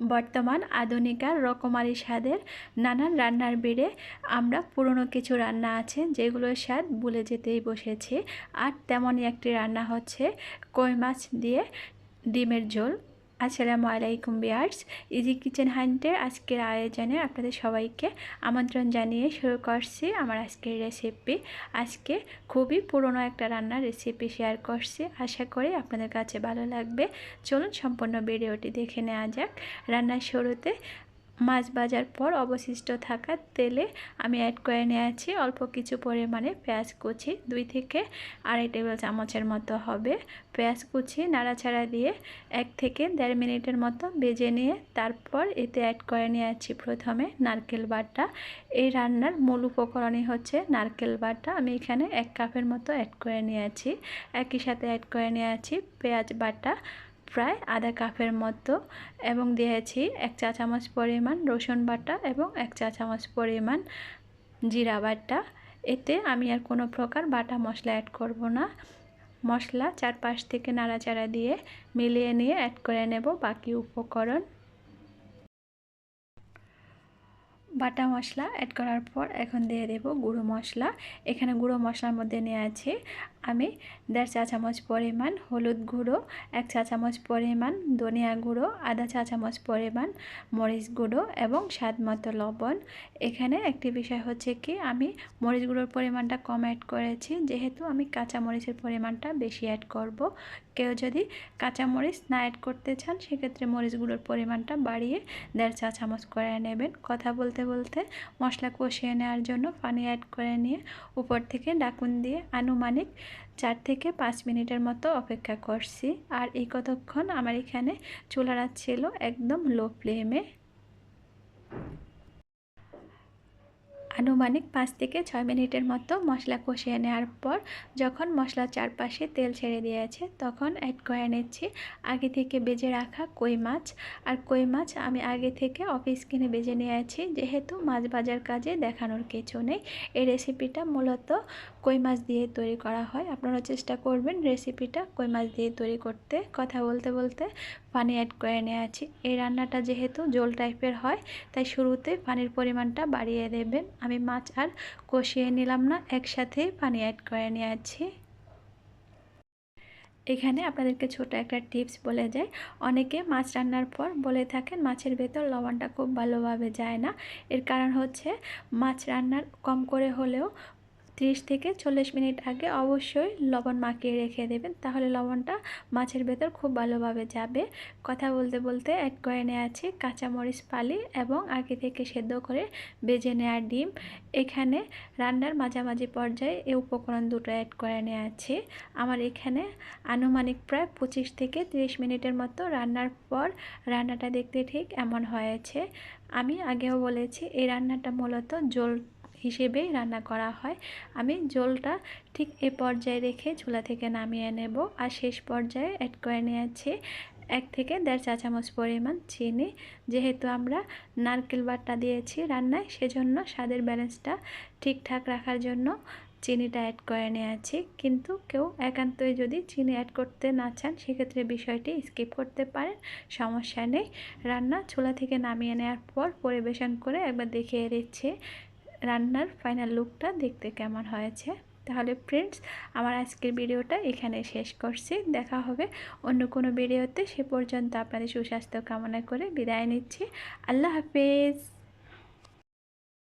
বর্তমান আধুনিকার রকমারি স্বাদের নানান রান্নার বেড়ে আমরা পুরনো কিছু রান্না আছে যেগুলোর স্বাদ ভুলে যেতেই বসেছি। আর তেমনই একটি রান্না হচ্ছে কই মাছ দিয়ে ডিমের ঝোল। আসসালামু আলাইকুম বিয়ার্স, ইজি কিচেন হান্টের আজকের আয়োজনে আপনাদের সবাইকে আমন্ত্রণ জানিয়ে শুরু করছি আমার আজকের রেসিপি আজকে খুবই পুরনো একটা রান্নার রেসিপি শেয়ার করছি। আশা করি আপনাদের কাছে ভালো লাগবে। চলুন সম্পূর্ণ ভিডিওটি দেখে নেওয়া যাক। রান্নার শুরুতে মাছ ভাজার পর অবশিষ্ট থাকা তেলে আমি অ্যাড করে নিয়েছি অল্প কিছু পরিমাণে পেঁয়াজ কুচি, দুই থেকে আড়াই টেবিল চামচের মতো হবে। পেঁয়াজ কুচি নাড়াচাড়া দিয়ে এক থেকে দেড় মিনিটের মতো বেজে নিয়ে তারপর এতে অ্যাড করে নিয়েছি প্রথমে নারকেল বাটা। এই রান্নার মূল উপকরণই হচ্ছে নারকেল বাটা। আমি এখানে এক কাপের মতো অ্যাড করে নিয়েছি। একই সাথে অ্যাড করে নিয়েছি পেঁয়াজ বাটা। প্রায় আধা কাপের মতো এবং দিয়েছি এক চা চামচ পরিমাণ রসুন বাটা এবং এক চা চামচ পরিমাণ জিরা বাটা। এতে আমি আর কোনো প্রকার বাটা মশলা অ্যাড করব না। মশলা চারপাশ থেকে নাড়াচাড়া দিয়ে মিলিয়ে নিয়ে অ্যাড করে নেব বাকি উপকরণ। বাটা মশলা অ্যাড করার পর এখন দিয়ে দেব গুঁড়ো মশলা। এখানে গুঁড়ো মশলার মধ্যে নিয়ে আছে আমি দেড় চা চামচ পরিমাণ হলুদ গুঁড়ো, এক চা চামচ পরিমাণ ধনিয়া গুঁড়ো, আধা চা চামচ পরিমাণ মরিচ গুঁড়ো এবং স্বাদ মতো লবণ। এখানে একটি বিষয় হচ্ছে কি, আমি মরিচ গুঁড়োর পরিমাণটা কম অ্যাড করেছি। যেহেতু আমি কাঁচা মরিচের পরিমাণটা বেশি অ্যাড করব, কেউ যদি কাঁচা মরিচ না অ্যাড করতে চান, সেক্ষেত্রে মরিচগুলোর পরিমাণটা বাড়িয়ে দেড় চা চামচ করে নেবেন। কথা বলতে বলতে মশলা কষিয়ে নেওয়ার জন্য পানি অ্যাড করে নিয়ে উপর থেকে ডাকুন দিয়ে আনুমানিক চার থেকে পাঁচ মিনিটের মতো অপেক্ষা করছি। আর এই কতক্ষণ আমার এখানে চুলারা ছিল একদম লো ফ্লেমে আনুমানিক পাঁচ থেকে ছয় মিনিটের মতো মশলা কষিয়ে নেওয়ার পর যখন মশলার চারপাশে তেল ছেড়ে দিয়েছে, তখন অ্যাড করে নিচ্ছি আগে থেকে বেজে রাখা কই মাছ। আর কই মাছ আমি আগে থেকে অফিস কিনে বেজে নিয়েছি, যেহেতু মাছ বাজার কাজে দেখানোর কিছু নেই। এই রেসিপিটা মূলত কই মাছ দিয়ে তৈরি করা হয়। আপনারা চেষ্টা করবেন রেসিপিটা কই মাছ দিয়ে তৈরি করতে। কথা বলতে বলতে পানি অ্যাড করে নিয়েছি। এই রান্নাটা যেহেতু জল টাইপের হয়, তাই শুরুতে পানির পরিমাণটা বাড়িয়ে দেবেন। আমি মাছ আর কষিয়ে নিলাম না, একসাথে পানি অ্যাড করে নিয়েছি। এখানে আপনাদেরকে ছোট একটা টিপস বলে যায় অনেকে মাছ রান্নার পর বলে থাকেন, মাছের ভেতর লবণটা খুব ভালোভাবে যায় না। এর কারণ হচ্ছে, মাছ রান্নার কম করে হলেও ত্রিশ থেকে চল্লিশ মিনিট আগে অবশ্যই লবণ মাখিয়ে রেখে দেবেন। তাহলে লবণটা মাছের ভেতর খুব ভালোভাবে যাবে। কথা বলতে বলতে করে নেওয়া আছে কাঁচামরিচ, পালি এবং আগে থেকে সেদ্ধ করে বেজে নেওয়া ডিম। এখানে রান্নার মাঝামাঝি পর্যায়ে এই উপকরণ দুটো অ্যাড করে নেওয়া আছে। আমার এখানে আনুমানিক প্রায় পঁচিশ থেকে ত্রিশ মিনিটের মতো রান্নার পর রান্নাটা দেখতে ঠিক এমন হয়েছে। আমি আগেও বলেছি, এই রান্নাটা মূলত জল হিসেবেই রান্না করা হয়। আমি জলটা ঠিক এ পর্যায়ে রেখে চুলা থেকে নামিয়ে নেব আর শেষ পর্যায়ে অ্যাড করে নিয়েছি এক থেকে দেড় চা চামচ পরিমাণ চিনি। যেহেতু আমরা নারকেল বাটটা দিয়েছি রান্নায়, সেজন্য স্বাদের ব্যালেন্সটা ঠিকঠাক রাখার জন্য চিনিটা অ্যাড করে নিয়েছি। কিন্তু কেউ একান্তই যদি চিনি অ্যাড করতে না চান, সেক্ষেত্রে বিষয়টি স্কিপ করতে পারেন, সমস্যা নেই। রান্না চুলা থেকে নামিয়ে নেওয়ার পর পরিবেশন করে একবার দেখিয়ে দিচ্ছি। রান্নার ফাইনাল লুকটা দেখতে কেমন হয়েছে? তাহলে ফ্রেন্ডস আমার আজকের ভিডিওটা এখানে শেষ করছি। দেখা হবে অন্য কোনো ভিডিওতে। সে পর্যন্ত আপনাদের সুস্বাস্থ্য কামনা করে বিদায় নিচ্ছি। আল্লাহ হাফেজ!